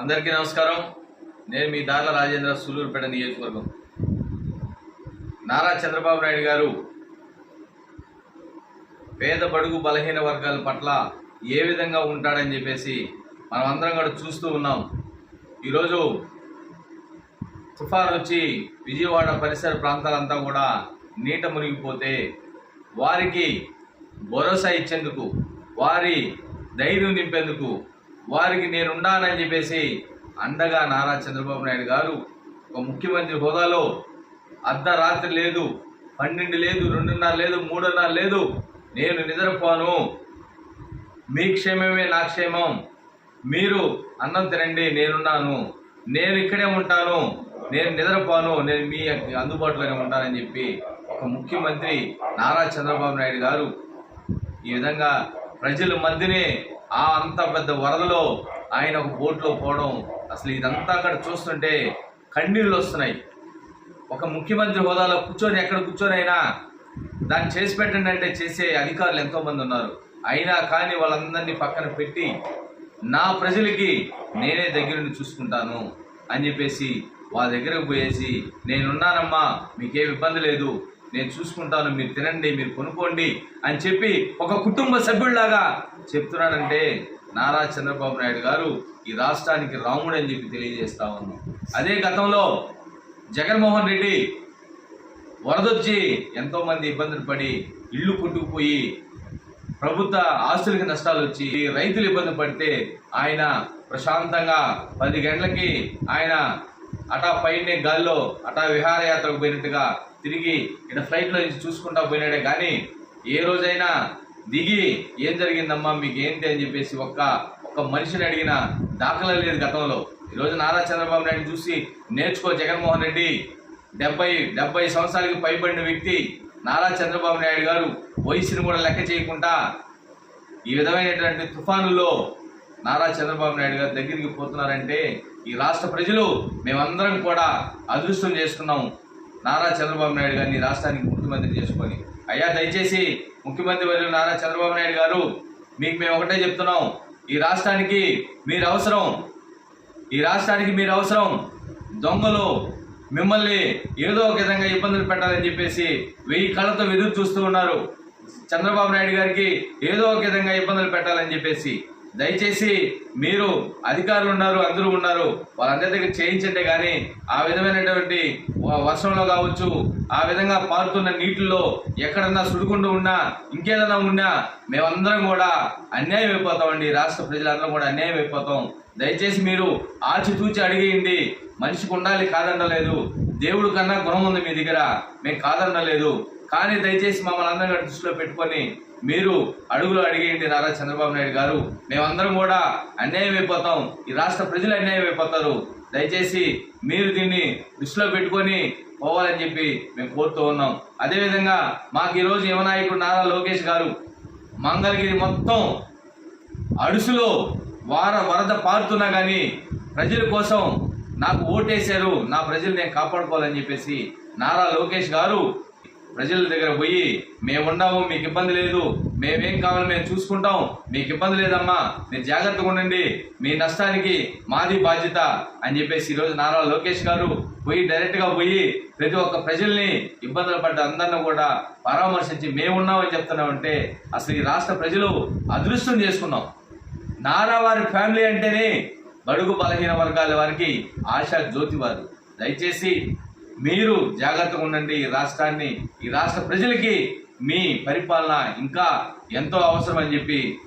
అందరికీ నమస్కారం. నేను మీ దార్ల రాజేంద్ర సూలూరుపేట నియోజకవర్గం. నారా చంద్రబాబు నాయుడు గారు పేద బడుగు బలహీన వర్గాల పట్ల ఏ విధంగా ఉంటాడని చెప్పేసి మనం అందరం కూడా చూస్తూ ఉన్నాం. ఈరోజు తుఫాన్ వచ్చి విజయవాడ పరిసర ప్రాంతాలంతా కూడా నీట మునిగిపోతే వారికి భరోసా ఇచ్చేందుకు వారి ధైర్యం నింపేందుకు వారికి నేనున్నానని చెప్పేసి అండగా నారా చంద్రబాబు నాయుడు గారు ఒక ముఖ్యమంత్రి హోదాలో అర్ధరాత్రి లేదు పన్నెండు లేదు రెండున్నర లేదు మూడున్నర లేదు నేను నిద్రపోను. మీ క్షేమమే నా క్షేమం. మీరు అన్నం తినండి నేనున్నాను. నేను ఇక్కడే ఉంటాను. నేను నిద్రపోను. నేను మీ అందుబాటులోనే ఉంటానని చెప్పి ఒక ముఖ్యమంత్రి నారా చంద్రబాబు నాయుడు గారు ఈ విధంగా ప్రజల మధ్యనే ఆ అంత పెద్ద వరదలో ఆయన ఒక బోట్లో పోవడం అసలు ఇదంతా అక్కడ చూస్తుంటే కన్నీళ్ళు వస్తున్నాయి. ఒక ముఖ్యమంత్రి హోదాలో కూర్చొని ఎక్కడ కూర్చొని అయినా దాన్ని చేసి పెట్టండి అంటే చేసే అధికారులు ఎంతోమంది ఉన్నారు. అయినా కానీ వాళ్ళందరినీ పక్కన పెట్టి నా ప్రజలకి నేనే దగ్గరుండి చూసుకుంటాను అని చెప్పేసి వాళ్ళ దగ్గరకు పోయేసి నేనున్నానమ్మా మీకేం ఇబ్బంది లేదు నేను చూసుకుంటాను మీరు తినండి మీరు కొనుక్కోండి అని చెప్పి ఒక కుటుంబ సభ్యుడిలాగా చెప్తున్నాడంటే నారా చంద్రబాబు నాయుడు గారు ఈ రాష్ట్రానికి రాముడు అని చెప్పి తెలియజేస్తా ఉన్నాం. అదే గతంలో జగన్మోహన్ రెడ్డి వరదొచ్చి ఎంతోమంది ఇబ్బందులు పడి ఇల్లు కొట్టుకుపోయి ప్రభుత్వ ఆస్తులకి నష్టాలు వచ్చి రైతులు ఇబ్బంది పడితే ఆయన ప్రశాంతంగా పది గంటలకి ఆయన అటా పైన గాల్లో అటా విహారయాత్రకు పోయినట్టుగా తిరిగి ఇక్కడ ఫ్లైట్లో నుంచి చూసుకుంటా పోయినాడే. కానీ ఏ రోజైనా దిగి ఏం జరిగిందమ్మా మీకు ఏంటి అని చెప్పేసి ఒక్క ఒక్క మనిషిని అడిగిన దాఖలా లేదు గతంలో. ఈరోజు నారా చంద్రబాబు నాయుడు చూసి నేర్చుకో జగన్మోహన్ రెడ్డి. డెబ్బై డెబ్బై సంవత్సరాలకి పైబడిన వ్యక్తి నారా చంద్రబాబు నాయుడు గారు. వయసును కూడా లెక్క చేయకుండా ఈ విధమైనటువంటి తుఫానుల్లో నారా చంద్రబాబు నాయుడు గారి దగ్గరికి పోతున్నారంటే ఈ రాష్ట్ర ప్రజలు మేమందరం కూడా అదృష్టం చేసుకున్నాం. నారా చంద్రబాబు నాయుడు గారిని రాష్ట్రానికి ముఖ్యమంత్రి చేసుకొని. అయ్యా దయచేసి ముఖ్యమంత్రి వర్యులు నారా చంద్రబాబు నాయుడు గారు మీకు మేము ఒకటే చెప్తున్నాం. ఈ రాష్ట్రానికి మీరు అవసరం. ఈ రాష్ట్రానికి మీరు అవసరం. దొంగలు మిమ్మల్ని ఏదో ఒక విధంగా ఇబ్బందులు పెట్టాలని చెప్పేసి వెయ్యి కళ్ళతో ఎదురు చూస్తూ ఉన్నారు. చంద్రబాబు నాయుడు గారికి ఏదో ఒక విధంగా ఇబ్బందులు పెట్టాలని చెప్పేసి దయచేసి మీరు అధికారులు ఉన్నారు అందరూ ఉన్నారు వాళ్ళందరి దగ్గర చేయించండి కానీ ఆ విధమైనటువంటి వర్షంలో కావచ్చు ఆ విధంగా పారుతున్న నీటిల్లో ఎక్కడన్నా సుడుకుంటూ ఉన్నా ఇంకేదన్నా ఉన్నా మేమందరం కూడా అన్యాయం అయిపోతామండి. రాష్ట్ర ప్రజలందరం కూడా అన్యాయం అయిపోతాం. దయచేసి మీరు ఆచితూచి అడిగేయండి. మనిషికి ఉండాలి కాదండలేదు. దేవుడు కన్నా గుణం ఉంది మీ దగ్గర. మేము కాదనలేదు. కానీ దయచేసి మమ్మల్ని అందరం దృష్టిలో పెట్టుకొని మీరు అడుగులు అడిగేయండి నారా చంద్రబాబు నాయుడు గారు. మేమందరం కూడా అన్యాయం అయిపోతాం. ఈ రాష్ట్ర ప్రజలు అన్యాయం అయిపోతారు. దయచేసి మీరు దీన్ని దృష్టిలో పెట్టుకొని పోవాలని చెప్పి మేము కోరుతూ ఉన్నాం. అదేవిధంగా మాకు ఈరోజు యువనాయకుడు నారా లోకేష్ గారు మంగళగిరి మొత్తం అడుసులో వార వరద పారుతున్నా కానీ ప్రజల కోసం నాకు ఓటేశారు నా ప్రజలు నేను కాపాడుకోవాలని చెప్పేసి నారా లోకేష్ గారు ప్రజల దగ్గర పోయి మేమున్నాము మీకు ఇబ్బంది లేదు మేమేం కావాలో మేము చూసుకుంటాం మీకు ఇబ్బంది లేదమ్మా మీరు జాగ్రత్తగా ఉండండి మీ నష్టానికి మాది బాధ్యత అని చెప్పేసి ఈరోజు నారా లోకేష్ గారు పోయి డైరెక్ట్గా పోయి ప్రతి ఒక్క ప్రజల్ని ఇబ్బందులు పడ్డ అందరిని కూడా పరామర్శించి మేమున్నామని చెప్తున్నామంటే అసలు ఈ రాష్ట్ర ప్రజలు అదృష్టం చేసుకున్నాం. నారా వారి ఫ్యామిలీ అంటేనే బడుగు బలహీన వర్గాల వారికి ఆశా జ్యోతి వారు దయచేసి మీరు జాగ్రత్తగా ఉండండి ఈ రాష్ట్రాన్ని. ఈ రాష్ట్ర ప్రజలకి మీ పరిపాలన ఇంకా ఎంతో అవసరం అని చెప్పి